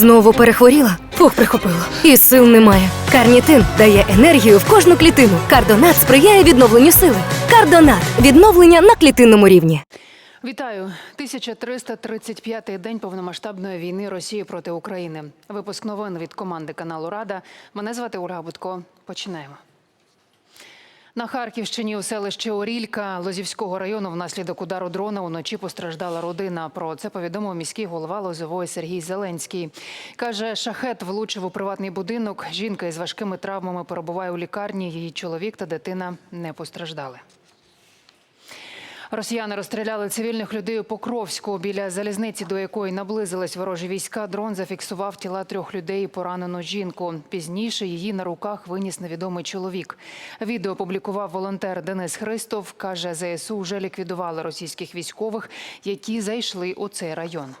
Знову перехворіла? Фух, прихопило. І сил немає. Карнітин дає енергію в кожну клітину. Кардонат сприяє відновленню сили. Кардонат відновлення на клітинному рівні. Вітаю 1335-й день повномасштабної війни Росії проти України. Випуск новин від команди каналу Рада. Мене звати Ольга Будко. Починаємо. На Харківщині у селищі Орілька Лозівського району внаслідок удару дрона уночі постраждала родина. Про це повідомив міський голова Лозової Сергій Зеленський. Каже, шахет влучив у приватний будинок. Жінка із важкими травмами перебуває у лікарні. Її чоловік та дитина не постраждали. Росіяни розстріляли цивільних людей у Покровську. Біля залізниці, до якої наблизились ворожі війська, дрон зафіксував тіла трьох людей і поранену жінку. Пізніше її на руках виніс невідомий чоловік. Відео опублікував волонтер Денис Христов. Каже, ЗСУ вже ліквідували російських військових, які зайшли у цей район.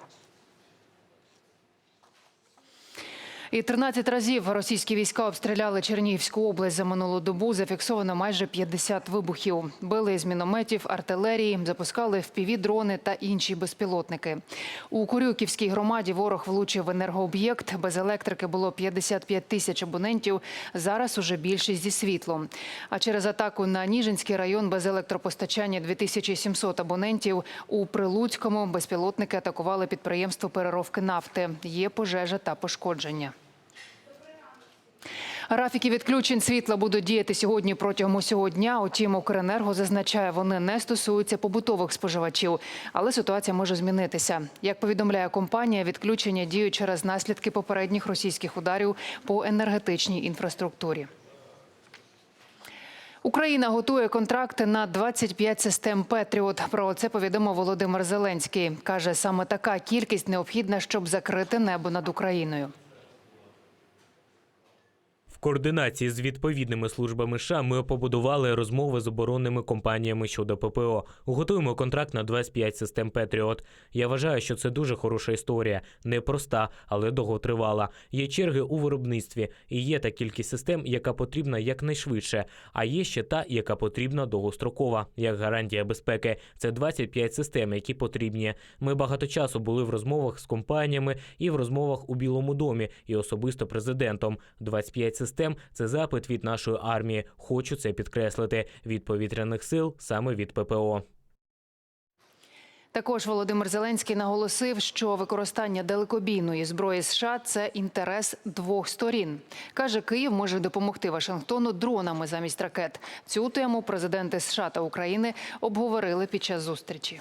І 13 разів російські війська обстріляли Чернігівську область за минулу добу. Зафіксовано майже 50 вибухів. Били з мінометів, артилерії, запускали впіві-дрони та інші безпілотники. У Курюківській громаді ворог влучив енергооб'єкт. Без електрики було 55 тисяч абонентів. Зараз уже більшість зі світлом. А через атаку на Ніжинський район без електропостачання 2700 абонентів. У Прилуцькому безпілотники атакували підприємство переробки нафти. Є пожежа та пошкодження. Графіки відключень світла будуть діяти сьогодні протягом усього дня. Утім, Укренерго зазначає, вони не стосуються побутових споживачів, але ситуація може змінитися. Як повідомляє компанія, відключення діють через наслідки попередніх російських ударів по енергетичній інфраструктурі. Україна готує контракти на 25 систем Петріот. Про це повідомив Володимир Зеленський. каже, саме така кількість необхідна, щоб закрити небо над Україною. Координації з відповідними службами США ми побудували розмови з оборонними компаніями щодо ППО. Готуємо контракт на 25 систем Петріот. Я вважаю, що це дуже хороша історія, непроста, але довготривала. Є черги у виробництві, і є та кількість систем, яка потрібна якнайшвидше. А є ще та, яка потрібна довгострокова, як гарантія безпеки. Це 25 систем, які потрібні. Ми багато часу були в розмовах з компаніями і в розмовах у Білому домі, і особисто президентом. 25 систем це запит від нашої армії. Хочу це підкреслити від повітряних сил, саме від ППО. Також Володимир Зеленський наголосив, що використання далекобійної зброї США це інтерес двох сторін. каже, Київ може допомогти Вашингтону дронами замість ракет. Цю тему президенти США та України обговорили під час зустрічі.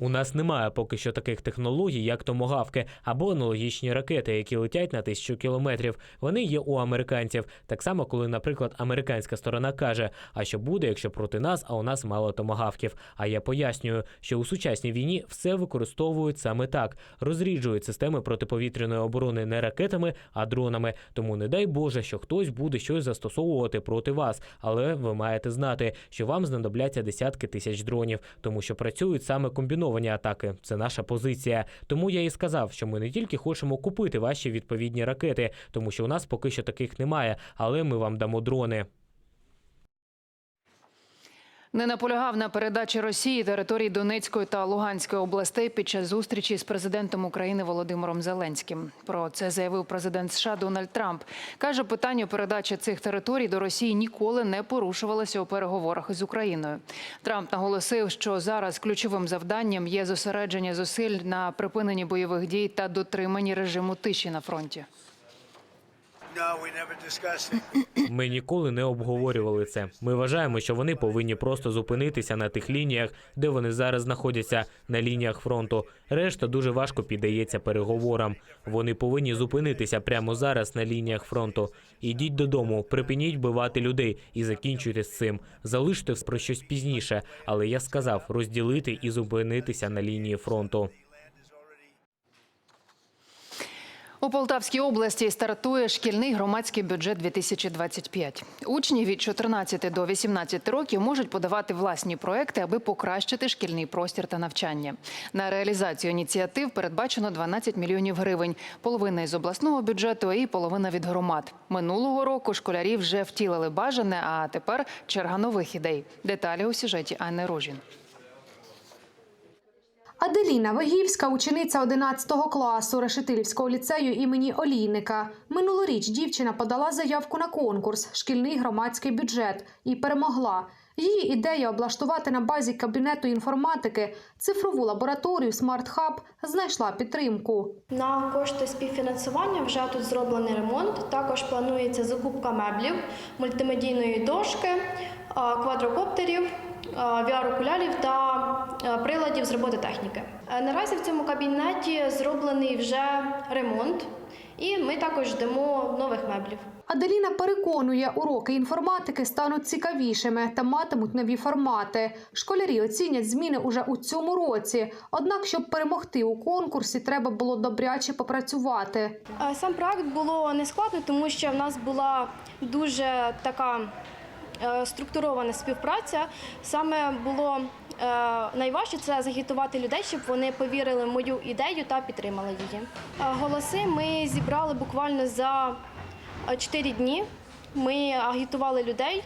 У нас немає поки що таких технологій, як томогавки або аналогічні ракети, які летять на тисячу кілометрів. Вони є у американців. Так само, коли, наприклад, американська сторона каже: а що буде, якщо проти нас, а у нас мало томагавків. А я пояснюю, що у сучасній війні все використовують саме так: розріджують системи протиповітряної оборони не ракетами, а дронами. Тому не дай Боже, що хтось буде щось застосовувати проти вас. Але ви маєте знати, що вам знадобляться десятки тисяч дронів, тому що працюють саме комбіновані атаки. Це наша позиція. Тому я і сказав, що ми не тільки хочемо купити ваші відповідні ракети, тому що у нас поки що таких немає, але ми вам дамо дрони. Не наполягав на передачі Росії територій Донецької та Луганської областей під час зустрічі з президентом України Володимиром Зеленським. Про це заявив президент США Дональд Трамп. каже, питання передачі цих територій до Росії ніколи не порушувалося у переговорах із Україною. Трамп наголосив, що зараз ключовим завданням є зосередження зусиль на припиненні бойових дій та дотриманні режиму тиші на фронті. Ми ніколи не обговорювали це. Ми вважаємо, що вони повинні просто зупинитися на тих лініях, де вони зараз знаходяться, на лініях фронту. Решта дуже важко піддається переговорам. Вони повинні зупинитися прямо зараз на лініях фронту. Ідіть додому, припиніть вбивати людей і закінчуйте з цим. Залиште про щось пізніше. Але я сказав розділити і зупинитися на лінії фронту. У Полтавській області стартує шкільний громадський бюджет 2025. Учні від 14 до 18 років можуть подавати власні проекти, аби покращити шкільний простір та навчання. На реалізацію ініціатив передбачено 12 мільйонів гривень, половина із обласного бюджету і половина від громад. Минулого року школярі вже втілили бажане, а тепер черга нових ідей. Деталі у сюжеті Анни Ружін. Аделіна Вигівська, учениця 11 класу Решетилівського ліцею імені Олійника. Минулоріч дівчина подала заявку на конкурс Шкільний громадський бюджет і перемогла. Її ідея облаштувати на базі кабінету інформатики цифрову лабораторію Hub знайшла підтримку. На кошти співфінансування вже тут зроблений ремонт. Також планується закупка меблів, мультимедійної дошки, квадрокоптерів, VR-окулярів та приладів з робототехніки. Е, Наразі в цьому кабінеті зроблений вже ремонт, і ми також ждемо нових меблів. Аделіна переконує, уроки інформатики стануть цікавішими та матимуть нові формати. Школярі оцінять зміни уже у цьому році. Однак, щоб перемогти у конкурсі, треба було добряче попрацювати. Е, Сам проект було нескладно, тому що в нас була дуже така е, структурована співпраця. Саме було е, найважче це загітувати людей, щоб вони повірили в мою ідею та підтримали її. Е, Голоси ми зібрали буквально за 4 дні. Ми агітували людей.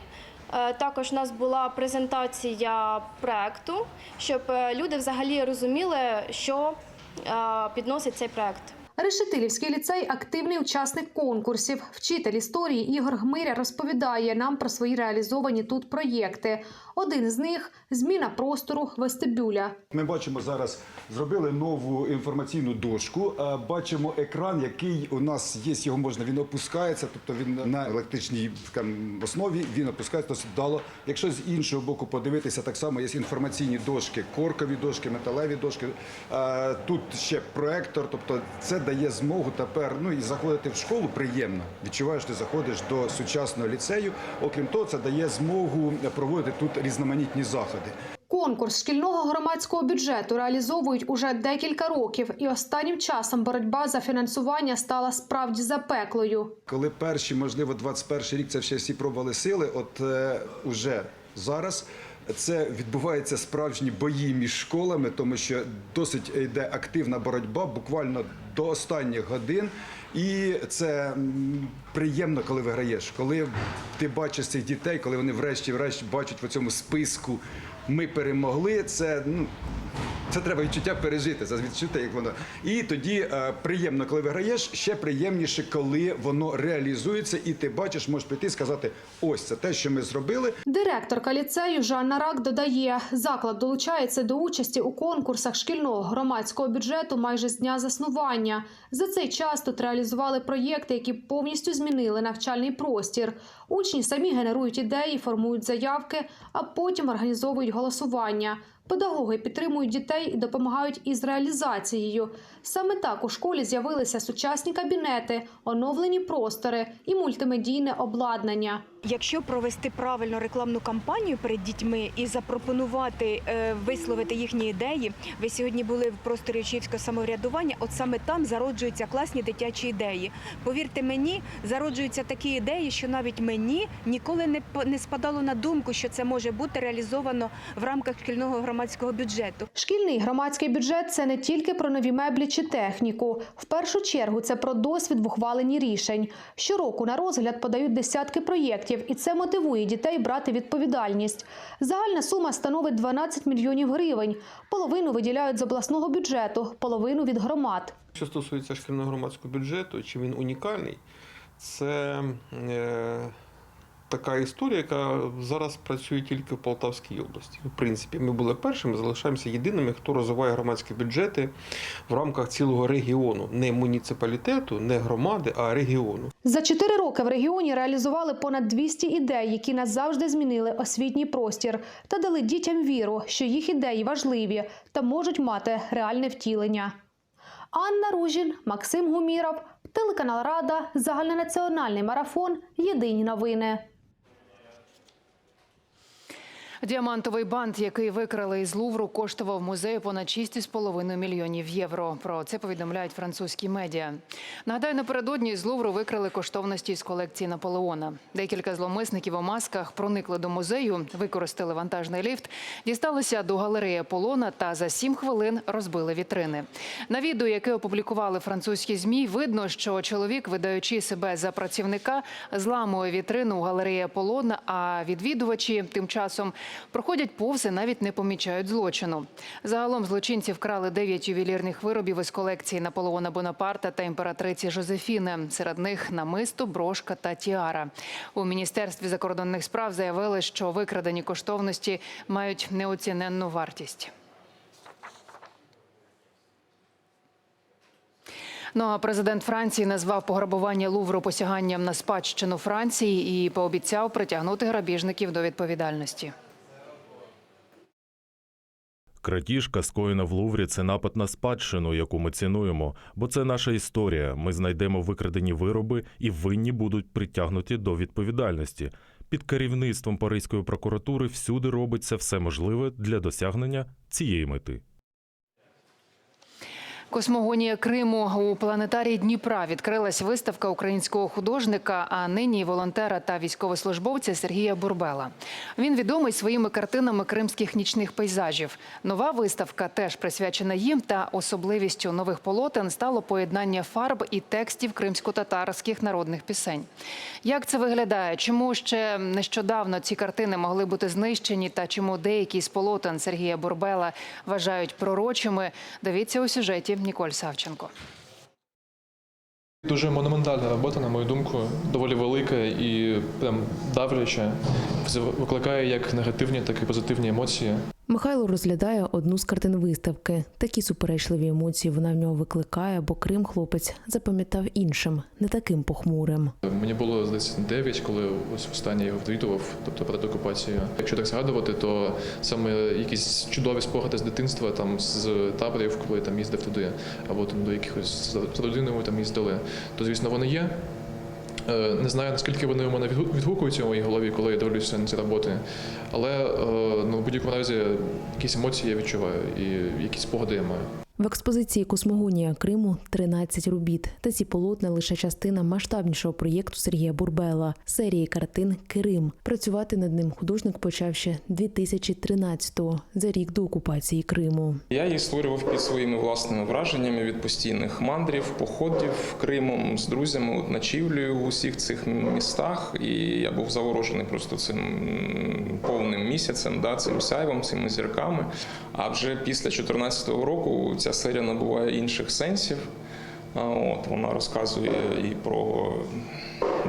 Е, Також у нас була презентація проекту, щоб е, люди взагалі розуміли, що е, підносить цей проект. Решетилівський ліцей активний учасник конкурсів. Вчитель історії Ігор Гмиря розповідає нам про свої реалізовані тут проєкти. Один з них зміна простору вестибюля. Ми бачимо зараз, зробили нову інформаційну дошку. е, Бачимо екран, який у нас є. Його можна він опускається, тобто він на електричній основі він опускається досить вдало. Якщо з іншого боку подивитися, так само є інформаційні дошки, коркові дошки, металеві дошки. Е, Тут ще проектор, тобто це дає змогу тепер ну і заходити в школу приємно. Відчуваєш, ти заходиш до сучасного ліцею. Окрім того, це дає змогу проводити тут різноманітні заходи. Конкурс шкільного громадського бюджету реалізовують уже декілька років, і останнім часом боротьба за фінансування стала справді запеклою. Коли перші, можливо, 21 рік це ще всі пробували сили, от е, уже зараз. Це відбуваються справжні бої між школами, тому що досить йде активна боротьба, буквально до останніх годин. І це приємно, коли виграєш. Коли ти бачиш цих дітей, коли вони врешті-врешті бачать в цьому списку ми перемогли. Це ну це треба відчуття пережити, це відчуття, як воно. І тоді е, приємно, коли виграєш, ще приємніше, коли воно реалізується, і ти бачиш, можеш прийти і сказати: ось це те, що ми зробили. Директорка ліцею Жанна Рак додає, заклад долучається до участі у конкурсах шкільного громадського бюджету майже з дня заснування. За цей час тут реалізували проєкти, які повністю змінили навчальний простір. Учні самі генерують ідеї, формують заявки, а потім організовують голосування. Педагоги підтримують дітей і допомагають із реалізацією. Саме так у школі з'явилися сучасні кабінети, оновлені простори і мультимедійне обладнання. Якщо провести правильно рекламну кампанію перед дітьми і запропонувати е, висловити їхні ідеї, ви сьогодні були в просторі учнівського самоврядування. От саме там зароджуються класні дитячі ідеї. Повірте мені, зароджуються такі ідеї, що навіть мені ніколи не не спадало на думку, що це може бути реалізовано в рамках шкільного громадського бюджету. Шкільний громадський бюджет це не тільки про нові меблі чи техніку. В першу чергу це про досвід в ухваленні рішень. Щороку на розгляд подають десятки проєктів, і це мотивує дітей брати відповідальність. Загальна сума становить 12 мільйонів гривень. Половину виділяють з обласного бюджету, половину від громад. Що стосується шкільно-громадського бюджету, чи він унікальний, це е, така історія, яка зараз працює тільки в Полтавській області. В принципі, ми були першими, залишаємося єдиними, хто розвиває громадські бюджети в рамках цілого регіону, не муніципалітету, не громади, а регіону. За чотири роки в регіоні реалізували понад 200 ідей, які назавжди змінили освітній простір та дали дітям віру, що їх ідеї важливі та можуть мати реальне втілення. Анна Ружін, Максим Гуміров, телеканал Рада, загальнонаціональний марафон. Єдині новини. Діамантовий бант, який викрали із Лувру, коштував музею понад 6,5 мільйонів євро. Про це повідомляють французькі медіа. Нагадаю, напередодні з Лувру викрали коштовності з колекції Наполеона. Декілька зловмисників у масках проникли до музею, використали вантажний ліфт, дісталися до галереї Аполлона та за сім хвилин розбили вітрини. На відео, яке опублікували французькі змі, видно, що чоловік, видаючи себе за працівника, зламує вітрину у галереї Аполлона, а відвідувачі тим часом Проходять повз і навіть не помічають злочину. Загалом злочинці вкрали 9 ювелірних виробів із колекції Наполеона Бонапарта та імператриці Жозефіни. Серед них намисто, брошка та тіара. У міністерстві закордонних справ заявили, що викрадені коштовності мають неоціненну вартість. Ну а президент Франції назвав пограбування Лувру посяганням на спадщину Франції і пообіцяв притягнути грабіжників до відповідальності. Крадіжка, скоєна в Луврі, це напад на спадщину, яку ми цінуємо, бо це наша історія. Ми знайдемо викрадені вироби і винні будуть притягнуті до відповідальності. Під керівництвом Паризької прокуратури всюди робиться все можливе для досягнення цієї мети. Космогонія Криму у планетарії Дніпра відкрилась виставка українського художника, а нині волонтера та військовослужбовця Сергія Бурбела. Він відомий своїми картинами кримських нічних пейзажів. Нова виставка теж присвячена їм. Та особливістю нових полотен стало поєднання фарб і текстів кримсько-татарських народних пісень. Як це виглядає? Чому ще нещодавно ці картини могли бути знищені? Та чому деякі з полотен Сергія Бурбела вважають пророчими? Дивіться у сюжеті Ніколь Савченко. Дуже монументальна робота, на мою думку, доволі велика і прям давляча. Викликає як негативні, так і позитивні емоції. Михайло розглядає одну з картин виставки. Такі суперечливі емоції вона в нього викликає, бо Крим хлопець запам'ятав іншим, не таким похмурим. Мені було здається 9, коли ось останнє його відвідував, тобто перед окупацією. Якщо так згадувати, то саме якісь чудові спогади з дитинства, там з таборів, коли там їздив туди, або там до якихось з родиною там їздили, то звісно вони є. Е, Не знаю, наскільки вони у мене відгукуються у моїй голові, коли я дивлюся на ці роботи. Але е, ну, в будь-якому разі якісь емоції я відчуваю і якісь спогади я маю. В експозиції Космогонія Криму 13 робіт. Та ці полотна лише частина масштабнішого проєкту Сергія Бурбела серії картин Крим. Працювати над ним художник почав ще 2013-го, за рік до окупації Криму. Я їх створював під своїми власними враженнями від постійних мандрів, походів Кримом з друзями, ночівлею в усіх цих містах. І я був заворожений просто цим повним місяцем, да, цим сяйвом, цими зірками. А вже після 2014 року ця серія набуває інших сенсів. От вона розказує і про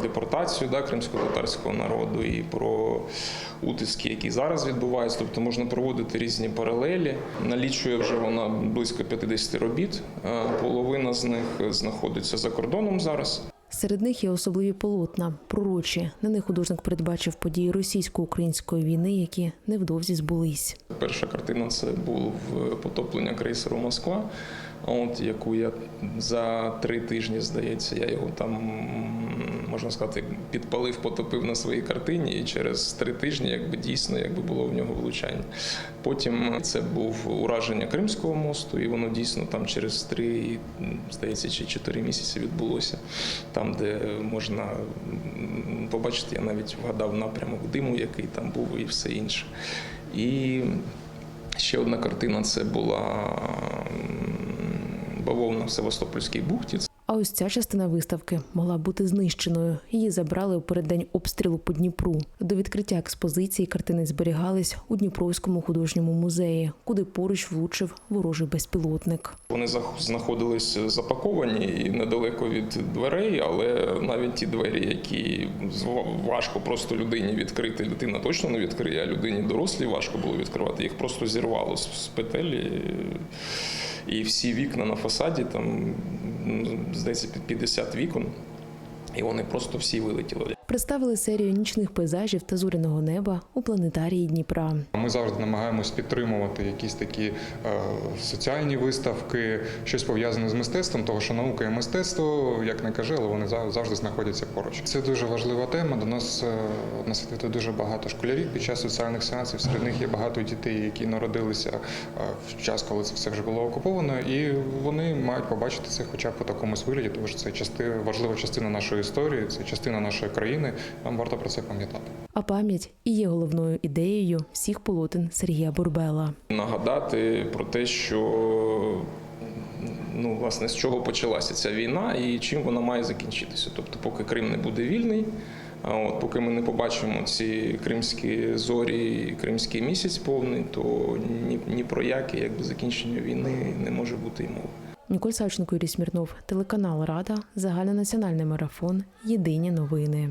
депортацію да, кримсько-татарського народу, і про утиски, які зараз відбуваються. Тобто можна проводити різні паралелі. Налічує вже вона близько 50 робіт. Половина з них знаходиться за кордоном зараз. Серед них є особливі полотна, пророчі. На них художник передбачив події російсько-української війни, які невдовзі збулись. Перша картина це був потоплення крейсеру Москва. От яку я за три тижні, здається, я його там можна сказати, підпалив, потопив на своїй картині, і через три тижні, якби дійсно, якби було в нього влучання. Потім це був ураження Кримського мосту, і воно дійсно там через три, здається, чи чотири місяці відбулося. Там, де можна побачити, я навіть вгадав напрямок диму, який там був, і все інше. І ще одна картина це була бавовна в Севастопольській бухті. А ось ця частина виставки могла бути знищеною. Її забрали у переддень обстрілу по Дніпру. До відкриття експозиції картини зберігались у Дніпровському художньому музеї, куди поруч влучив ворожий безпілотник. Вони знаходились запаковані і недалеко від дверей, але навіть ті двері, які важко просто людині відкрити, людина точно не відкриє, а людині дорослій важко було відкривати. Їх просто зірвало з петелі. І всі вікна на фасаді, там, ну, здається, під 50 вікон, і вони просто всі вилетіли. Представили серію нічних пейзажів та зоряного неба у планетарії Дніпра. Ми завжди намагаємось підтримувати якісь такі е, соціальні виставки, щось пов'язане з мистецтвом, тому що наука і мистецтво, як не кажи, але вони зав- завжди знаходяться поруч. Це дуже важлива тема. До нас е, на світі дуже багато школярів під час соціальних сеансів. Серед них є багато дітей, які народилися е, в час, коли це все вже було окуповано, і вони мають побачити це, хоча б по такомусь вигляді, тому що це части, важлива частина нашої історії, це частина нашої країни. Нам варто про це пам'ятати. А пам'ять і є головною ідеєю всіх полотен Сергія Бурбела. Нагадати про те, що ну, власне, з чого почалася ця війна і чим вона має закінчитися. Тобто, поки Крим не буде вільний, А от поки ми не побачимо ці кримські зорі, і кримський місяць повний, то ні, ні про яке якби закінчення війни не може бути й мови. Ніколь Савченко, Юрій Смірнов, телеканал Рада, загальнонаціональний марафон. Єдині новини.